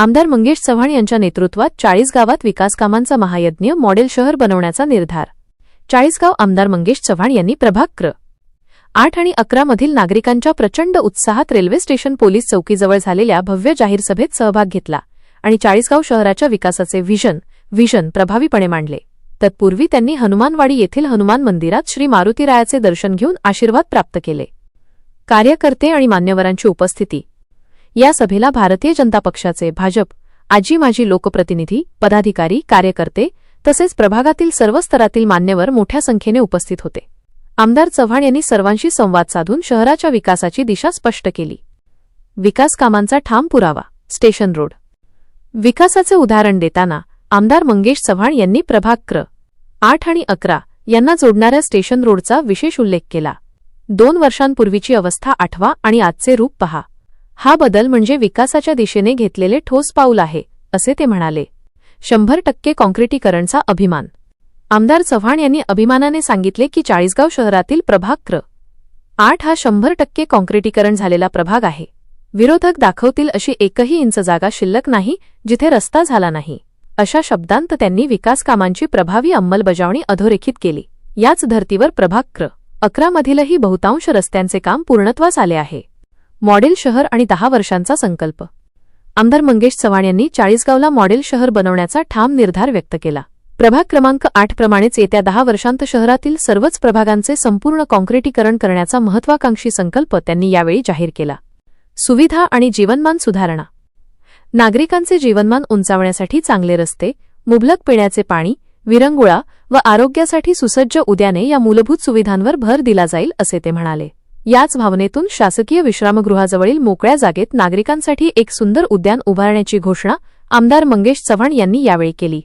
आमदार मंगेश चव्हाण यांच्या नेतृत्वात चाळीस गावात विकासकामांचा महायज्ञ मॉडेल शहर बनवण्याचा निर्धार. चाळीसगाव आमदार मंगेश चव्हाण यांनी प्रभाग क्र आठ आणि अकरा मधील नागरिकांच्या प्रचंड उत्साहात रेल्वे स्टेशन पोलीस चौकीजवळ झालेल्या भव्य जाहीर सभेत सहभाग घेतला आणि चाळीसगाव शहराच्या विकासाचे व्हिजन व्हिजन प्रभावीपणे मांडले. तत्पूर्वी त्यांनी हनुमानवाडी येथील हनुमान मंदिरात श्री मारुतीरायाचे दर्शन घेऊन आशीर्वाद प्राप्त केले. कार्यकर्ते आणि मान्यवरांची उपस्थिती या सभेला भारतीय जनता पक्षाचे भाजप आजी माजी लोकप्रतिनिधी पदाधिकारी कार्यकर्ते तसेच प्रभागातील सर्व स्तरातील मान्यवर मोठ्या संख्येने उपस्थित होते. आमदार चव्हाण यांनी सर्वांशी संवाद साधून शहराच्या विकासाची दिशा स्पष्ट केली. विकास कामांचा ठाम पुरावा स्टेशन रोड. विकासाचे उदाहरण देताना आमदार मंगेश चव्हाण यांनी प्रभाग क्र आठ आणि अकरा यांना जोडणाऱ्या स्टेशन रोडचा विशेष उल्लेख केला. दोन वर्षांपूर्वीची अवस्था आठवा आणि आजचे रूप पहा. हा बदल म्हणजे विकासाच्या दिशेने घेतलेले ठोस पाऊल आहे असे ते म्हणाले. शंभर टक्के काँक्रिटीकरणचा अभिमान. आमदार चव्हाण यांनी अभिमानाने सांगितले की चाळीसगाव शहरातील प्रभाग क्र आठ हा शंभर टक्के काँक्रिटीकरण झालेला प्रभाग आहे. विरोधक दाखवतील अशी एकही इंच जागा शिल्लक नाही जिथे रस्ता झाला नाही. अशा शब्दांत त्यांनी विकासकामांची प्रभावी अंमलबजावणी अधोरेखित केली. याच धर्तीवर प्रभाग क्र अकरामधीलही बहुतांश रस्त्यांचे काम पूर्णत्वास आले आहे. मॉडेल शहर आणि दहा वर्षांचा संकल्प. आमदार मंगेश चव्हाण यांनी चाळीसगावला मॉडेल शहर बनवण्याचा ठाम निर्धार व्यक्त केला. प्रभाग क्रमांक आठ प्रमाणेच येत्या दहा वर्षांत शहरातील सर्वच प्रभागांचे संपूर्ण काँक्रिटीकरण करण्याचा महत्वाकांक्षी संकल्प त्यांनी यावेळी जाहीर केला. सुविधा आणि जीवनमान सुधारणा. नागरिकांचे जीवनमान उंचावण्यासाठी चांगले रस्ते मुबलक पिण्याचे पाणी विरंगुळा व आरोग्यासाठी सुसज्ज उद्याने या मूलभूत सुविधांवर भर दिला जाईल असे ते म्हणाले. याच भावनेतून शासकीय विश्रामगृहाजवळील मोकळ्या जागेत नागरिकांसाठी एक सुंदर उद्यान उभारण्याची घोषणा आमदार मंगेश चव्हाण यांनी यावेळी केली.